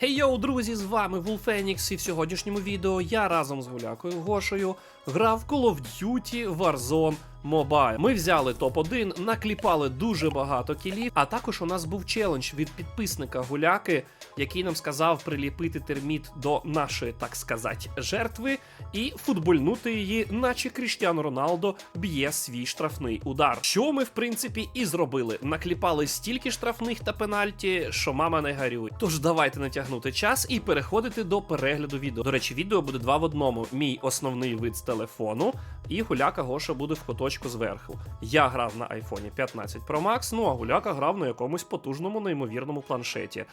Хей йоу, друзі, з вами Вулфенікс, і в сьогоднішньому відео я разом з Гулякою Гошею грав Call of Duty Warzone Mobile. Ми взяли топ-1, накліпали дуже багато кілів, а також у нас був челендж від підписника Гуляки, який нам сказав приліпити терміт до нашої, так сказати, жертви і футбольнути її, наче Кріштіану Роналдо б'є свій штрафний удар. Що ми, в принципі, і зробили. Накліпали стільки штрафних та пенальті, що мама не гарює. Тож давайте натягнути час і переходити до перегляду відео. До речі, відео буде два в одному: мій основний вид з телефону, і гуляка Гоша буде в куточку зверху. Я грав на iPhone 15 Pro Max, ну а гуляка грав на якомусь потужному неймовірному планшеті.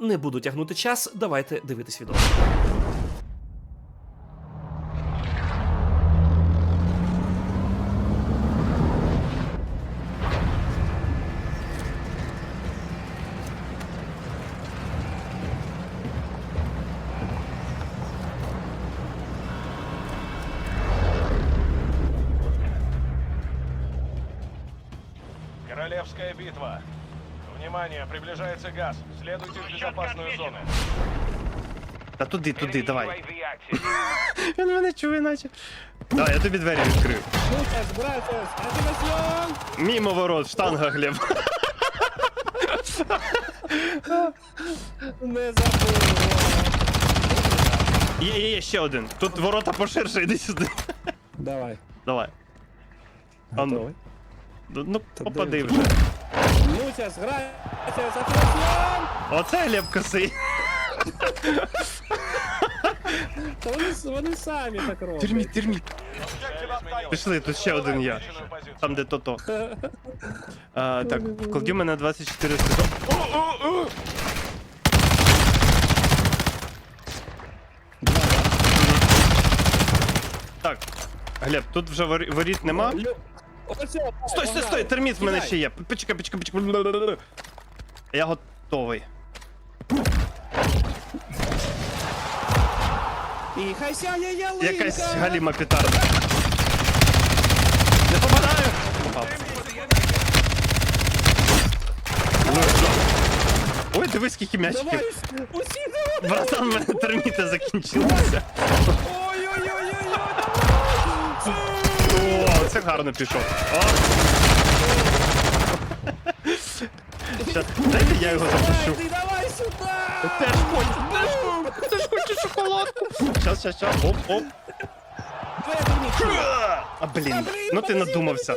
Не буду тягнути час, давайте дивитись відео. Внимание, приближается газ. Следуйте в безопасную зону. Та туди, туди, давай. Він мене чує, наче. Давай, я тобі двері відкрию. Мімо ворот, штанга Глеб. Не забув. Є, є, є, ще один. Тут ворота поширше, йди сюди. Давай. Давай. А ну, ну, попади де вже. Lucas, gracias, activación. Оце Глеб косий. Та вони, вони самі так роблять. Терміт, терміт. Пішли, тут ще один я. Там, де то-то. А, так, вклади мене 24 сезон. Так, Глеб, тут вже вор- воріт нема. Лю- Стой, стой, стой, терміт в мене ще є. Почекай, почекай, почекай. Я готовий. І хай сяє ялинка. Якась галіма петарда. Не попадаю! Попав. Ой, дивись, скільки м'ячиків. Братан, в мене терміти закінчилися. Це гарно пішов. О. Щас, дайте я його запишу. Ти давай сюди. Теж хочу, теж хочу, теж хочу шоколадку. Щас, щас, щас, оп, оп. А, блін, ну ти надумався.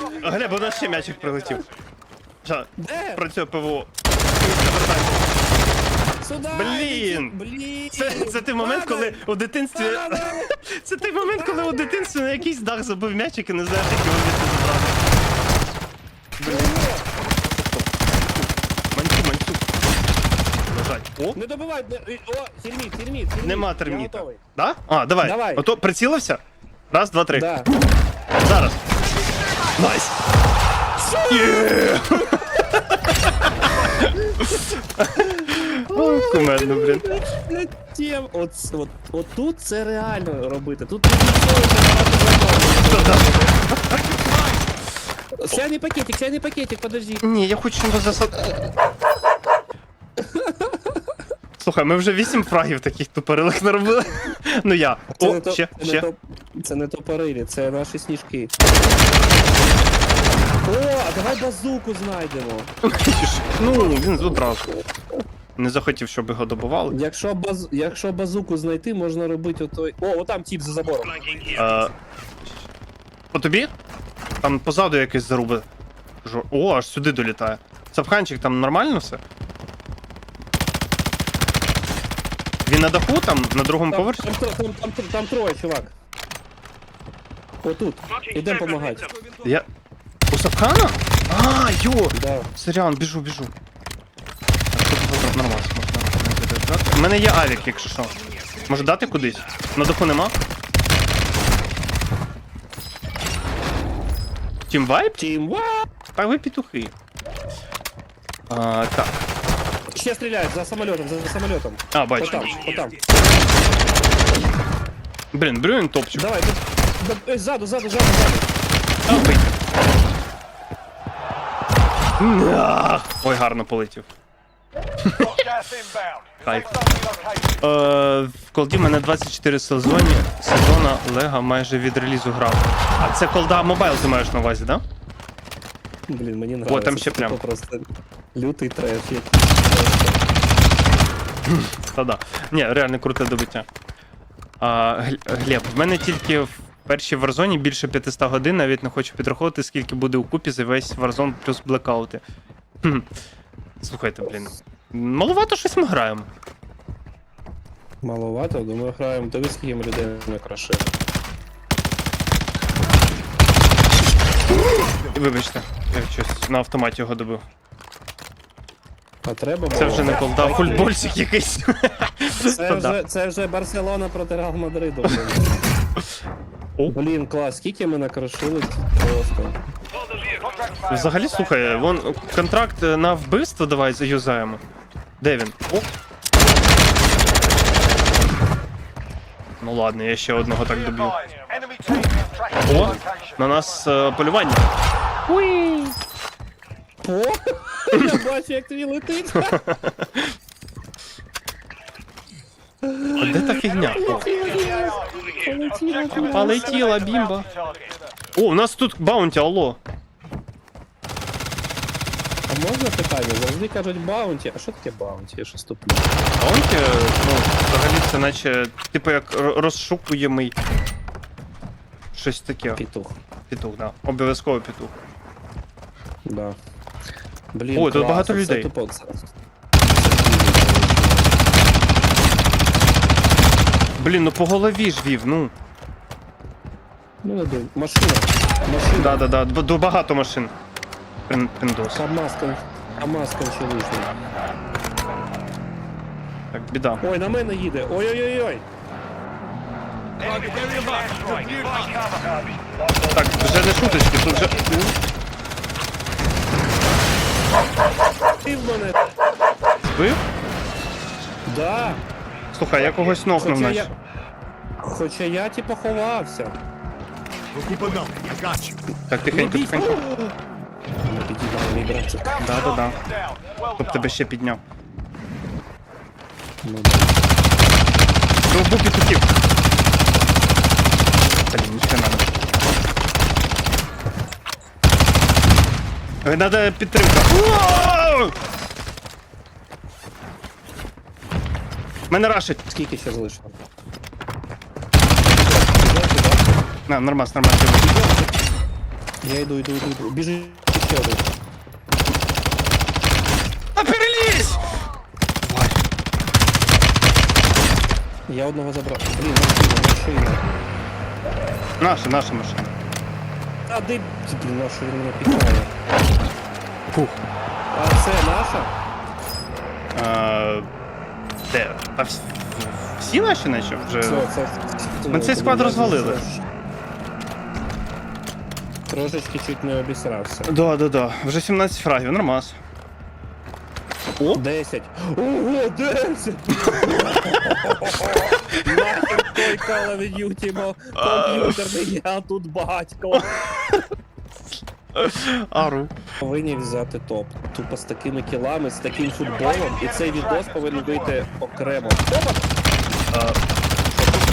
був. Глеб, у нас ще м'ячик прилетів. Ща, Де? працює ПВО. Сюди. Блін. Блін. Це, це той момент, коли у дитинстві. Це той момент, коли у дитинстві на якийсь дах забив м'ячик і не знаєш, як його звідти забрати. Манцю, манцю. Лежать. О, Не добивай, не- о, терміт, терміт, терміт. нема Я терміта. готовий. Да? А, давай. Давай. Ото прицілився? Раз, два, три. Да. Зараз. Найс. Є! Кумедно, блін. Тем, от, от, от тут це реально робити. Тут не Сяний пакетик, сяний пакетик, подожди. Ні, я хочу його засад. Слухай, ми вже вісім фрагів таких тупорилих наробили. Ну я. Це О, не то, ще, це ще. Не то, це не топорилі, це наші сніжки. О, а давай базуку знайдемо. Ну, він одразу. Не захотів, щоб його добували. Якщо, баз, якщо базуку знайти, можна робити отой. О, отам тип за забором. Е, По тобі? Там позаду якесь заруби. Жо- О, аж сюди долітає. Сапханчик, там нормально все? Він на даху, там, на другому Там, поверсі? там, тро- там, там, там, там троє, чувак. Отут. Ідемо допомагати. Я. У Сапхана? А, йо! Да. Сорян, біжу, біжу. Так, нормально, можна не. У мене є авік, якщо що. Може дати кудись? На даху нема? Тім вайп? Тім, ва! А ви петухи. А, так. Ще стріляють за самолітом, за самолітом. А, бачу. Отам, отам. Блін, блін, топчик. Давай, тут. да, Ззаду, ззаду, ззаду, ззаду. А. Ах, Ой, гарно полетів. Кайф. Е, в колді в мене 24 сезоні, сезона Лего майже від релізу грав. А це колда мобайл ти маєш на увазі, да? Блін, мені нравиться. там ще прям. просто лютий треш. який. Та да. Ні, реально круте добиття. А, Глеб, в мене тільки в першій Warzone більше 500 годин, навіть не хочу підраховувати, скільки буде у купі за весь Warzone плюс блекаути. Слухайте, блін. Маловато щось ми граємо. Маловато, думаю, граємо. Дивись, скільки ми людей накрашили. Вибачте, я щось на автоматі його добив. А треба Це вже не колда, а якийсь. Це вже, це вже Барселона проти Реал Мадриду. Блін, клас, скільки ми накрошили просто. Взагалі, слухай, вон контракт на вбивство давай заюзаємо. Де він? О. Ну ладно, я ще одного так доб'ю. О, на нас е, полювання. О! Я бачу, як твій летить. А де та фігня? О, полетіла бімба. О, у нас тут баунті, алло. Можна питання? Завжди кажуть баунті. А що таке баунті? Я щось туплю. Баунті, ну, взагалі це наче, типу як розшукуємий. Щось таке. Пітух. Петух, да. Обов'язково петух. Да. Блін, Ой, тут клас, багато людей. Тупо, це... Блін, ну по голові ж вів, ну. Ну, не думаю. Машина. Машина. Да, да, да. б- ду- Багато машин. Пин- Піндос. КамАЗ, кон- КамАЗ кончилишний. Так, біда. Ой, на мене їде. Ой-ой-ой-ой. Так, вже не шуточки, тут вже. Ти в мене. Збив? Да. Слухай, я когось нокнув, Хоча наче. я... Хоча я типу ховався. Так, тихенько, тихенько. Не підіймав мій братчик. Да, да, да. Down. Well Щоб done. тебе ще підняв. Ну, да. Довбу петухів. Блін, ніхрена не. Е, Надо підтримка. Уау! Мене рашить. Скільки ще залишило? На, нормас, нормас. Я йду, йду, йду, йду. Біжи ще один. А перелізь! Я одного забрав. Блін, машина, машина. Наша, наша машина. А де, блін, наша він мене пікає. Фух. А це наша? А, де? Та всі, всі наші наче вже. Все, це... Ми цей склад розвалили. Трошечки чуть не обісрався. Да, да, да. Вже 17 фрагів, нормас. О, 10. Ого, 10! Нахер той Call of Duty, бо комп'ютерний, я тут батько. ару. Повинні взяти топ. Тупо з такими кілами, з таким футболом, і цей відос повинен вийти окремо. Опа!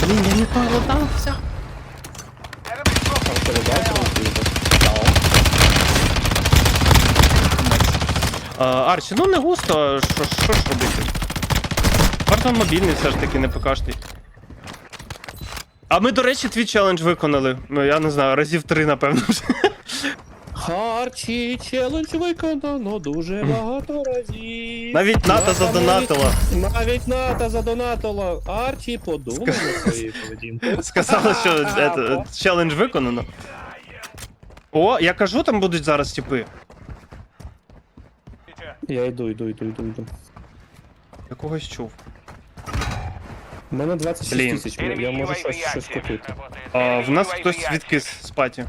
Блін, я не поголодався. Там що ви бачили? А, Арчі, ну не густо, а що, що ж робити? Вартон мобільний все ж таки, не покажний. А ми, до речі, твій челендж виконали. Ну, я не знаю, разів три, напевно. вже. Харчі челендж виконано дуже багато разів. Навіть НАТО задонатила. Навіть НАТО задонатила. Арчі подумай на своєю поведінкою. Сказала, що это, челендж виконано. О, я кажу, там будуть зараз типи. Я йду, йду, йду, йду, йду. Я когось чув. У мене 26 Блін. тисяч, я можу щось, щось купити. А, в нас хтось відкис з паті.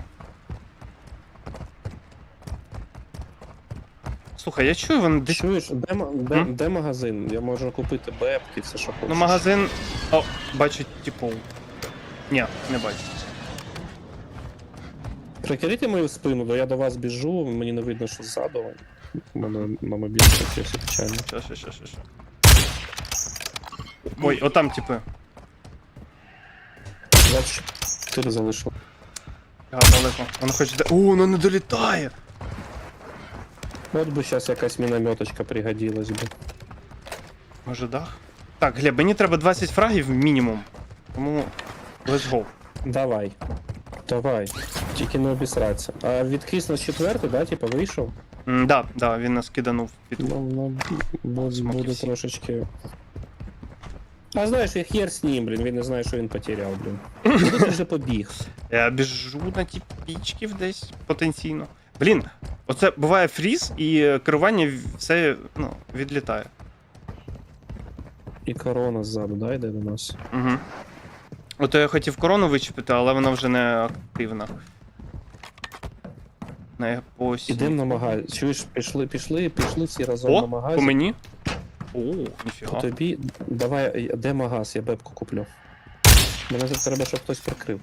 Слухай, я чую, вони десь. Чуєш, де, ма- де, М? де магазин? Я можу купити бепки, все, що хочеш. Ну, магазин. О, бачу, типу. Ні, не бачу. Прикерите мою спину, бо я до вас біжу, мені не видно, що ззаду. У мене на мобільці все печально. Що, що, що, що, що. Ой, отам, типи. 24 залишило. А, далеко. Воно хоч де. О, воно не долітає. От би зараз якась мінометочка пригодилась би. Може дах? Так, Глеб, мені треба 20 фрагів мінімум. Тому let's go. Давай. Давай. Тільки не обісратися. А відкис на четвертий, да, типа вийшов? М, да, да, він нас киданув під. Ну буде, Смоки буде всі. трошечки. А знаєш, і хер з ним, блін, він не знає, що він потеряв, блін. Куди ти вже побіг? Я біжу на ті пічків десь потенційно. Блін, оце буває фріз і керування все ну, відлітає. І корона ззаду, да, йде до нас. Угу. Ото я хотів корону вичепити, але вона вже не активна. На ось. Ідемо на магазин. Чуєш, пішли, пішли, пішли всі разом на О, по мені. О, По ніфіга. тобі. Давай, де магаз, я бебку куплю. Мене вже треба, щоб хтось прикрив.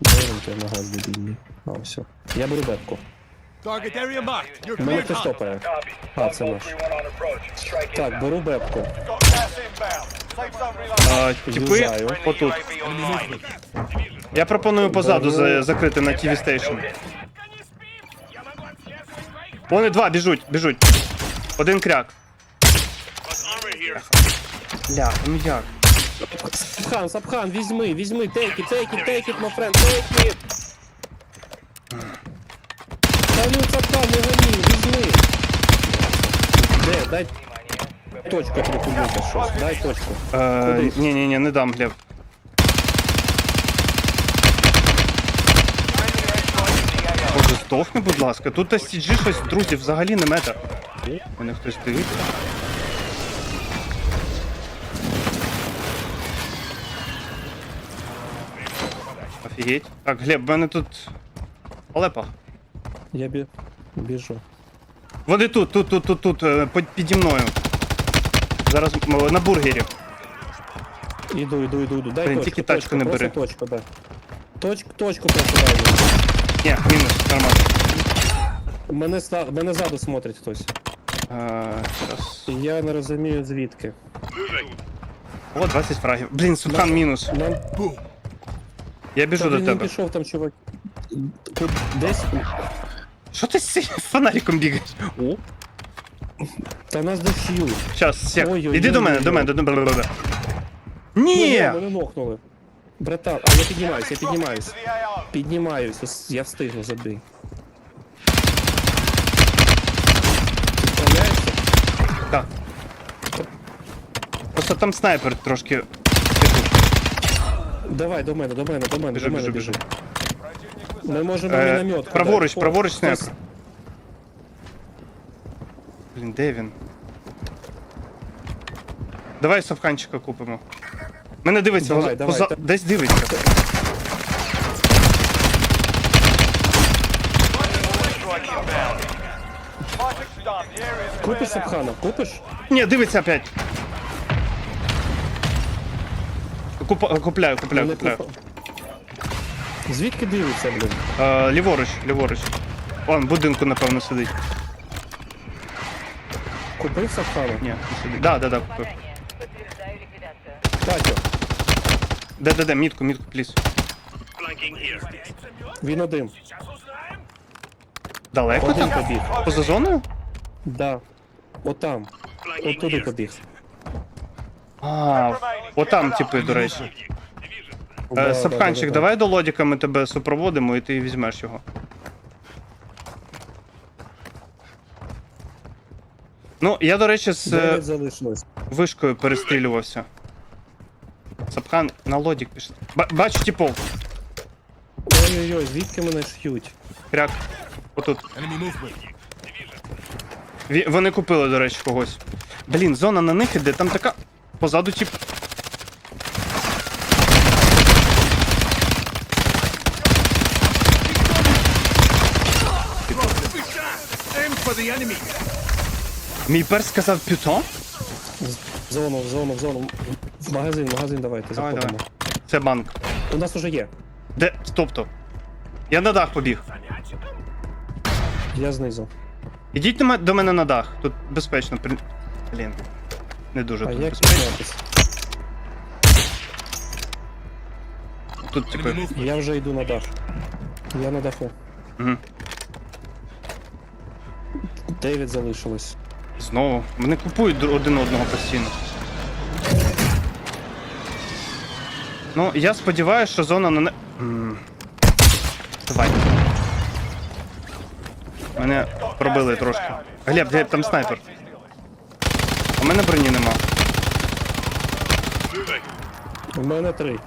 Де він той магаз дебільний? А, все. Я беру бебку. Target area marked. You're Мене хтось hot. топає. А, це наш. Так, беру бебку. Got gas inbound. Safe zone relocated. А, типи отут. Я пропоную позаду за, закрити на TV Station. Вони два біжуть, біжуть. Один кряк. Ля, ну як? Сапхан, Сапхан, візьми, візьми, take it, take it, take it, my friend, take it. Та ну, Сапхан, не гони, візьми. Де, дай точку прикулюка щось, дай точку. Е, Куди? ні, ні, ні, не дам, Глеб. Здохни, будь ласка. Тут STG щось, друзі, взагалі не мета. Мене хтось дивиться. Офігеть. Так, Глеб, в мене тут. Олепа. Я бі... біжу. Вони тут, тут, тут, тут, тут, е, під- піді мною. Зараз м, на бургері. Іду, іду, іду, іду. Дай Блін, точку, тільки тачку точку, не просто бери. точку, дай. Точку, точку просто дай. Ні, мінус, нормально. Мене, ста- мене ззаду смотрить хтось. Щас. І я не розумію звідки. О, 20 фрагів. Блін, сукан мінус. Нам Я біжу до не тебе. пішов там, чувак. Тут десь. Що ти з цим фонариком бігаєш? О, Та нас дощують. щас, сек. Ой-ой-ой-ой-ой. Іди до мене, до мене, до мене. Ні! мене нокнули. Братан, а я піднімаюсь, я піднімаюсь. Піднімаюсь, ос- я встигну забий. Справляєшся? Так. Просто там снайпер трошки. Давай, до мене, до мене, до мене, Біжу, до мене біжу, біжи. біжу. Ми можемо Е, міномет. праворуч, кидати. праворуч Хтось- снайпер. Блін, де він? Давай совханчика купимо. Мене дивиться, Давай, давай, поза- та- десь дивиться. Strike inbound. The Купиш cleared out. Сапхана, купиш? Ні, дивиться опять. Купа, купляю, купляю, Не купляю. купа- Звідки дивиться, блін? Е, ліворуч, ліворуч. Он в будинку, напевно, сидить. Купив Сапхана? Ні, не сидить. Да, да, да, купив. Татю, Де, де, де, мітку, мітку, пліс. він один. Далеко Один там? побіг. Поза зоною? Да. Отам. Отуди побіг. А, отам, типи, до речі. Да, Е, да, Сапханчик, да, да. давай до лодіка ми тебе супроводимо і ти візьмеш його. Ну, я, до речі, з е, залишилось. вишкою перестрілювався. Сапхан на лодік пішли. Ба- бачу типов. Ой-ой-ой, звідки мене ш'ють? Кряк. Отут. Ві- Вони купили, до речі, когось. Блін, зона на них іде, там така. Позаду тип. Мій перс сказав пютон? В зону, в зону, в зону. В магазин, в магазин давайте Давай, заходимо. Це банк. У нас уже є. Де? Тобто. Я на дах побіг. Я знизу. Ідіть до ме- до мене на дах. Тут безпечно. При- Блін. Не дуже А тут як безпечно. Тут, типу, Я вже йду на дах. Я на даху. Мгм. Дев'ять залишилось. знову. Вони купують один одного постійно. Ну, я сподіваюся, що зона на не. Давай. Мене пробили трошки. Глеб, Глеб, там снайпер. У мене броні нема. У мене три.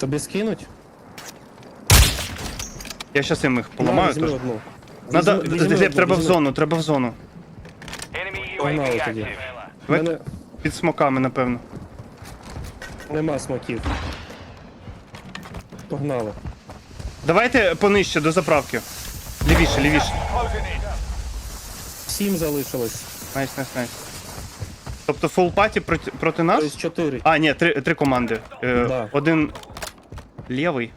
Тобі скинуть? Я щас їм їх поламаю. візьми Тож. одну. Надо... Візьми- візьми Глеб, одну, треба в візьми. зону, треба в зону. Enemy Погнали UAV тоді. active. У Ви- мене Під смоками, напевно. Нема смоків. Погнали. Давайте понижче до заправки. Лівіше, лівіше. Сім залишилось. Найс, найс, найс. Тобто фул паті проти, проти нас? Тобто чотири. А, ні, три, три команди. Е, Да. Один лівий.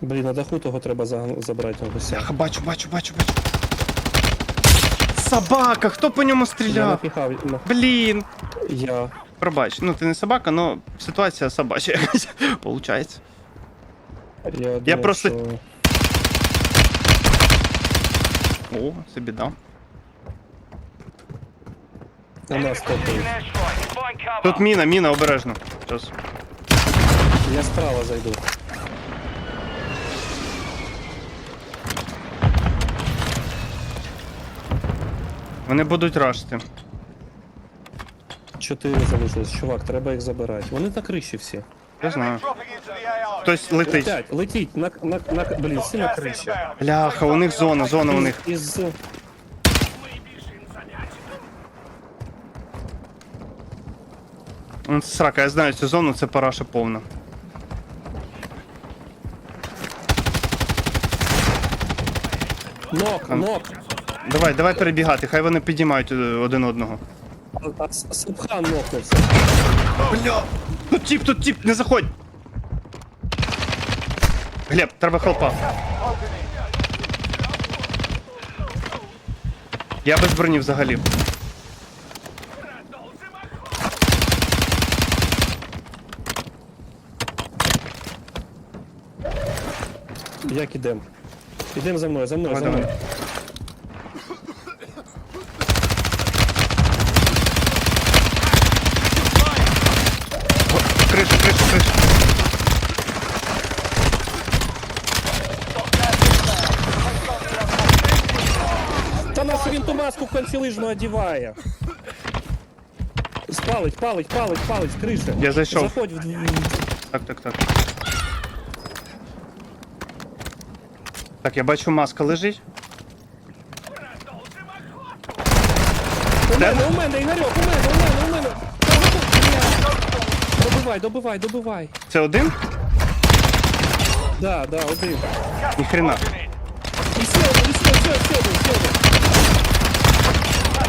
Блін, на даху того треба забрати на бачу, бачу, бачу, бачу. Собака, хто по ньому Я стріляв? напіхав. на- Блін. Я. Пробач, ну ти не собака, але ситуація собача якась. Получається. Я, думав, просто- Що... О, це біда. У нас топив. Airstrike. Find cover. Тут міна, міна, обережно. Щас. Я справа зайду. Вони будуть рашити. Чотири залишилось. Чувак, треба їх забирати. Вони на криші всі. Я знаю. Хтось летить. Летять, летіть, на, на, на, блін, всі на криші. Бляха, у них зона, зона у них. Із... Ну, це Срака, я знаю цю зону, це параша повна. Нок, нок. Давай, давай перебігати, хай вони підіймають е, один одного. А, а, С- Субхан нокнувся. Бля! Тут тіп, тут тіп, не заходь! Глеб, треба хелпа. Я без броні взагалі. Як ідем? Ідем за мною, за мною, Давай, за мною. давай. О, нащо він ту маску концілижну одіває? Спалить, палить, палить, палить, з криші. Я зайшов. Заходь в... Так, так, так. Так, я бачу, маска лежить. У мене, у мене, Ігорьок, у мене, у мене, у мене. Та бля. Добивай, добивай, добивай. Це один? Да, да, один. Ніхрена. І ще один, і ще, ще, ще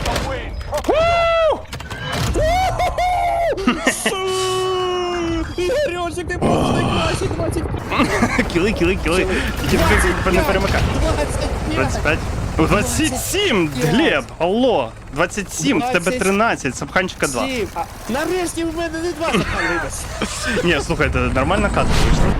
один, ще один. Ігорьочек, ти просто найкращий 20 Кіли, кіли, кіли. Тільки не перемикай. 25. 27, Глеб, алло. 27, в тебе 27. 13, Сапханчика 2. Сім. А, Нарешті в мене не два запали. Ні, слухайте, нормальна катка вийшла.